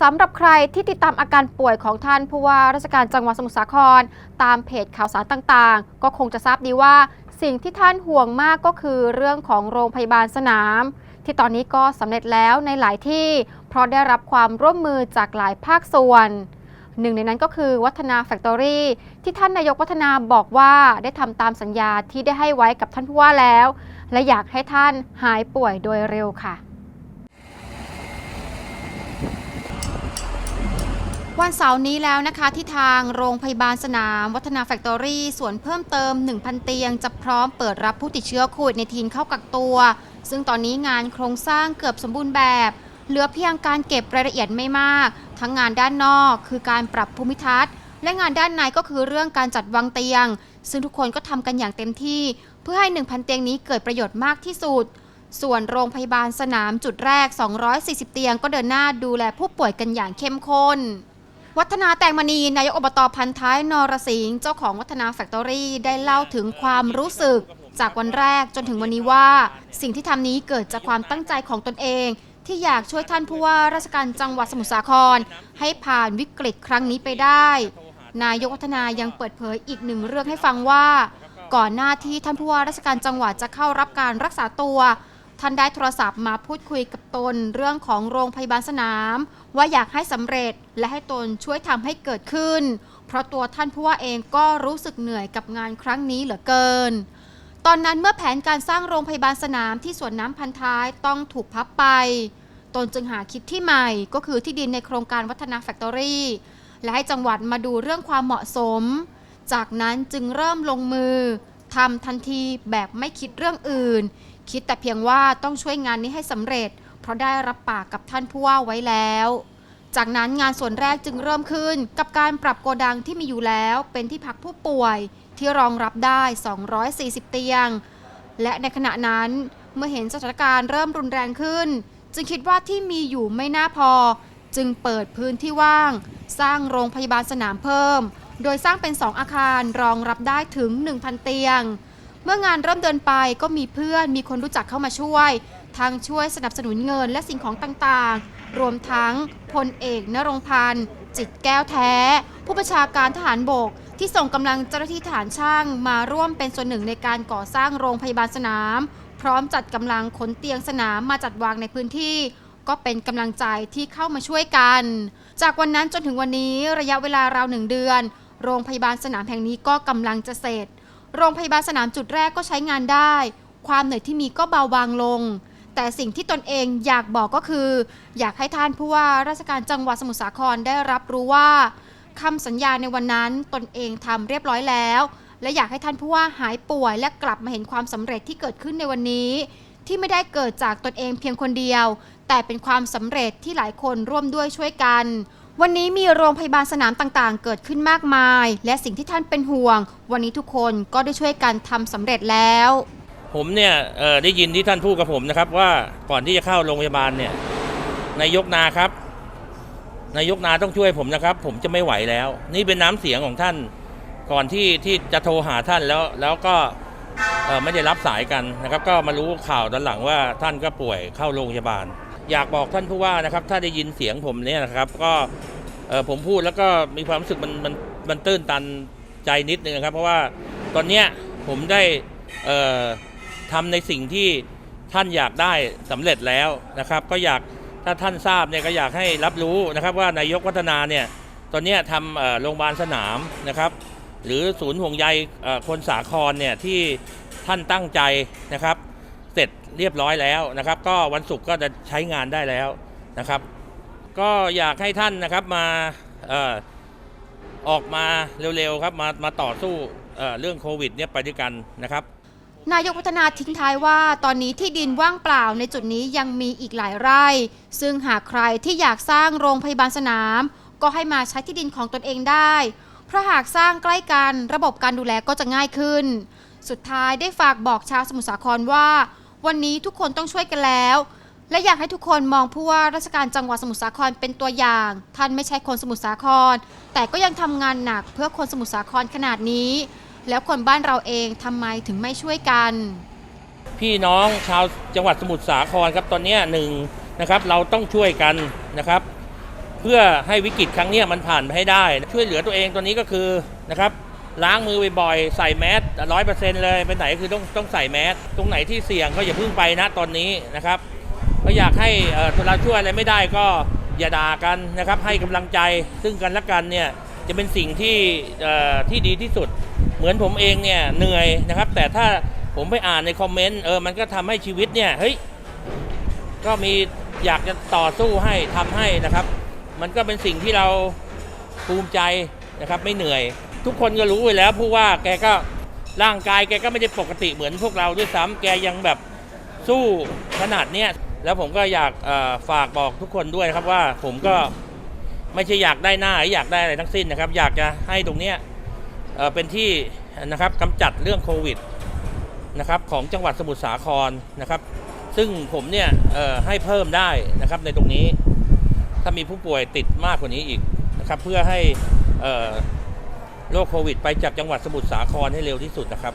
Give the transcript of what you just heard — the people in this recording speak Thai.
สำหรับใครที่ติดตามอาการป่วยของท่านผู้ว่าราชการจังหวัดสมุทรสาคร ตามเพจข่าวสารต่างๆ ก็คงจะทราบดีว่า สิ่งที่ท่านห่วงมากก็คือเรื่องของโรงพยาบาลสนาม ที่ตอนนี้ก็สำเร็จแล้วในหลายที่ เพราะได้รับความร่วมมือจากหลายภาคส่วนหนึ่งในนั้นก็คือวัฒนาแฟคทอรี่ที่ท่านนายกวัฒนาบอกว่าได้ทำตามสัญญาที่ได้ให้ไว้กับท่านผู้ว่าแล้ว และอยากให้ท่านหายป่วยโดยเร็วค่ะ วันเสาร์นี้แล้วนะคะที่ทางโรงพยาบาลสนาม วัฒนาแฟคทอรี่ส่วนเพิ่มเติม 1,000 เตียง จะพร้อมเปิดรับผู้ติดเชื้อโควิดในทีนเข้ากักตัว ซึ่งตอนนี้งานโครงสร้างเกือบสมบูรณ์แบบ เหลือเพียงการเก็บรายละเอียดไม่มาก ทั้งงานด้านนอกคือการปรับภูมิทัศน์ และงานด้านในก็คือเรื่องการจัดวางเตียง ซึ่งทุกคนก็ทำกันอย่างเต็มที่ เพื่อให้ 1,000 เตียงนี้เกิดประโยชน์มากที่สุด ส่วนโรงพยาบาลสนามจุดแรก 240 เตียง ก็เดินหน้าดูแลผู้ป่วยกันอย่างเข้มข้น วัฒนาแตงมณีนายกอบตพันท้ายนรสิงห์เจ้าของวัฒนาแฟคทอรี่ได้เล่าถึงความรู้สึก จากวันแรกจนถึงวันนี้ว่า สิ่งที่ทำนี้เกิดจากความตั้งใจของตนเอง ที่อยากช่วยท่านผู้ว่าราชการจังหวัดสมุทรสาคร ให้ผ่านวิกฤตครั้งนี้ไปได้ นายกวัฒนายังเปิดเผยอีกหนึ่งเรื่องให้ฟังว่า ก่อนหน้าที่ท่านผู้ว่าราชการจังหวัดจะเข้ารับการรักษาตัวท่านได้โทรศัพท์มาพูดคุยกับตนเรื่องของโรงพยาบาลสนาม ว่าอยากให้สำเร็จและให้ตนช่วยทำให้เกิดขึ้น เพราะตัวท่านผู้ว่าเองก็รู้สึกเหนื่อยกับงานครั้งนี้เหลือเกิน ตอนนั้นเมื่อแผนการสร้างโรงพยาบาลสนามที่สวนน้ำพันท้ายต้องถูกพับไป ตนจึงหาคิดที่ใหม่ก็คือที่ดินในโครงการวัฒนาแฟคทอรี่และให้จังหวัดมาดูเรื่องความเหมาะสม จากนั้นจึงเริ่มลงมือทำทันทีแบบไม่คิดเรื่องอื่น คิดแต่เพียงว่าต้องช่วยงานนี้ให้สำเร็จ เพราะได้รับปากกับท่านผู้ว่าไว้แล้ว จากนั้นงานส่วนแรกจึงเริ่มขึ้นกับการปรับโกดังที่มีอยู่แล้วเป็นที่พักผู้ป่วยที่รองรับได้ 240 เตียง และในขณะนั้นเมื่อเห็นสถานการณ์เริ่มรุนแรงขึ้น จึงคิดว่าที่มีอยู่ไม่น่าพอ จึงเปิดพื้นที่ว่าง สร้างโรงพยาบาลสนามเพิ่ม โดยสร้างเป็น 2 อาคารรองรับได้ถึง 1,000 เตียง เมื่องานเริ่มเดินไปก็มีเพื่อนมีคนรู้จักเข้ามาช่วย ทั้งช่วยสนับสนุนเงินและสิ่งของต่างๆ รวมทั้งพลเอกนรงพันธ์จิตแก้วแท้ ผู้บัญชาการทหารบก ที่ส่งกำลังเจ้าหน้าที่ทหารช่างมาร่วมเป็นส่วนหนึ่งในการก่อสร้างโรงพยาบาลสนาม พร้อมจัดกำลังขนเตียงสนามมาจัดวางในพื้นที่ ก็เป็นกำลังใจที่เข้ามาช่วยกัน จากวันนั้นจนถึงวันนี้ระยะเวลาราวหนึ่งเดือน โรงพยาบาลสนามแห่งนี้ก็กำลังจะเสร็จ โรงพยาบาลสนามจุดแรกก็ใช้งานได้ ความเหนื่อยที่มีก็เบาบางลง แต่สิ่งที่ตนเองอยากบอกก็คือ อยากให้ท่านผู้ว่าราชการจังหวัดสมุทรสาครได้รับรู้ว่าคำสัญญาในวันนั้นตนเองทำเรียบร้อยแล้ว และอยากให้ท่านผู้ว่าหายป่วย และกลับมาเห็นความสำเร็จที่เกิดขึ้นในวันนี้ ที่ไม่ได้เกิดจากตนเองเพียงคนเดียว แต่เป็นความสำเร็จที่หลายคนร่วมด้วยช่วยกัน วันนี้มีโรงพยาบาลสนามต่างๆ เกิดขึ้นมากมาย และสิ่งที่ท่านเป็นห่วง วันนี้ทุกคนก็ได้ช่วยกันทำสำเร็จแล้ว ผมเนี่ยได้ยินที่ท่านพูดกับผมนะครับ ว่าก่อนที่จะเข้าโรงพยาบาลเนี่ยนายกนาครับนายกนาต้องช่วยผมนะครับ ผมจะไม่ไหวแล้ว นี่เป็นน้ำเสียงของท่านก่อนที่ที่จะโทรหาท่านแล้วแล้วก็ไม่ได้รับสายกันนะครับ ก็มารู้ข่าวตอนหลังว่าท่านก็ป่วยเข้าโรงพยาบาล อยากบอกท่านผู้ว่านะครับ ถ้าได้ยินเสียงผมเนี่ยนะครับ ก็ผมพูดแล้วก็มีความรู้สึกมันมันมันตื้นตันใจนิดนึงครับ เพราะว่าตอนเนี้ยผมได้ ทำในสิ่งที่ท่านอยากได้สำเร็จแล้วนะครับ ก็อยากถ้าท่านทราบเนี่ยก็อยากให้รับรู้นะครับว่านายกวัฒนาเนี่ยตอนนี้ทำโรงพยาบาลสนามนะครับ หรือศูนย์ห่วงใยคนสาครเนี่ยที่ท่านตั้งใจนะครับ เสร็จเรียบร้อยแล้วนะครับ ก็วันศุกร์ก็จะใช้งานได้แล้วนะครับ ก็อยากให้ท่านนะครับมาออกมาเร็วๆครับมามาต่อสู้เรื่องโควิดเนี่ยไปด้วยกันนะครับ นายกวัฒนาทิ้งท้ายว่า ตอนนี้ที่ดินว่างเปล่าในจุดนี้ยังมีอีกหลายไร่ ซึ่งหากใครที่อยากสร้างโรงพยาบาลสนาม ก็ให้มาใช้ที่ดินของตนเองได้ เพราะหากสร้างใกล้กันระบบการดูแลก็จะง่ายขึ้น สุดท้ายได้ฝากบอกชาวสมุทรสาครว่า วันนี้ทุกคนต้องช่วยกันแล้ว และอยากให้ทุกคนมองผู้ว่าราชการจังหวัดสมุทรสาครเป็นตัวอย่าง ท่านไม่ใช่คนสมุทรสาคร แต่ก็ยังทำงานหนักเพื่อคนสมุทรสาครขนาดนี้ แล้วคนบ้านเราเองทำไมถึงไม่ช่วยกัน พี่น้องชาวจังหวัดสมุทรสาครครับตอนเนี้ยหนึ่งนะครับเราต้องช่วยกันนะครับ เพื่อให้วิกฤตครั้งเนี้ยมันผ่านไปให้ได้ ช่วยเหลือตัวเองตัวนี้ก็คือนะครับล้างมือบ่อยๆใส่แมสร้อยเปอร์เซ็นต์เลยไปไหนคือต้องต้องใส่แมสตรงไหนที่เสี่ยงก็อย่าเพิ่งไปนะตอนนี้นะครับก็อยากให้เอ่อเราช่วยอะไรไม่ได้ก็อย่าด่ากันนะครับให้กำลังใจซึ่งกันและกันเนี่ยจะเป็นสิ่งที่เอ่อที่ดีที่สุด เหมือนผมเองเนี่ยเหนื่อยนะครับ แต่ถ้าผมไปอ่านในคอมเมนต์เออมันก็ทำให้ชีวิตเนี่ยเฮ้ยก็มีอยากจะต่อสู้ให้ทำให้นะครับ มันก็เป็นสิ่งที่เราภูมิใจนะครับ ไม่เหนื่อย ทุกคนก็รู้อยู่แล้วผู้ว่าแกก็ร่างกายแกก็ไม่ได้ปกติเหมือนพวกเราด้วยซ้ำแกยังแบบสู้ขนาดเนี้ยแล้วผมก็อยากฝากบอกทุกคนด้วยครับว่าผมก็ไม่ใช่อยากได้หน้าหรืออยากได้อะไรทั้งสิ้นนะครับ อยากจะให้ตรงเนี้ย เป็นที่นะครับกำจัดเรื่องโควิดนะครับของจังหวัดสมุทรสาครนะครับ ซึ่งผมเนี่ยให้เพิ่มได้นะครับในตรงนี้ถ้ามีผู้ป่วยติดมากกว่านี้อีกนะครับ เพื่อให้โรคโควิด ไปจากจังหวัดสมุทรสาครให้เร็วที่สุดนะครับ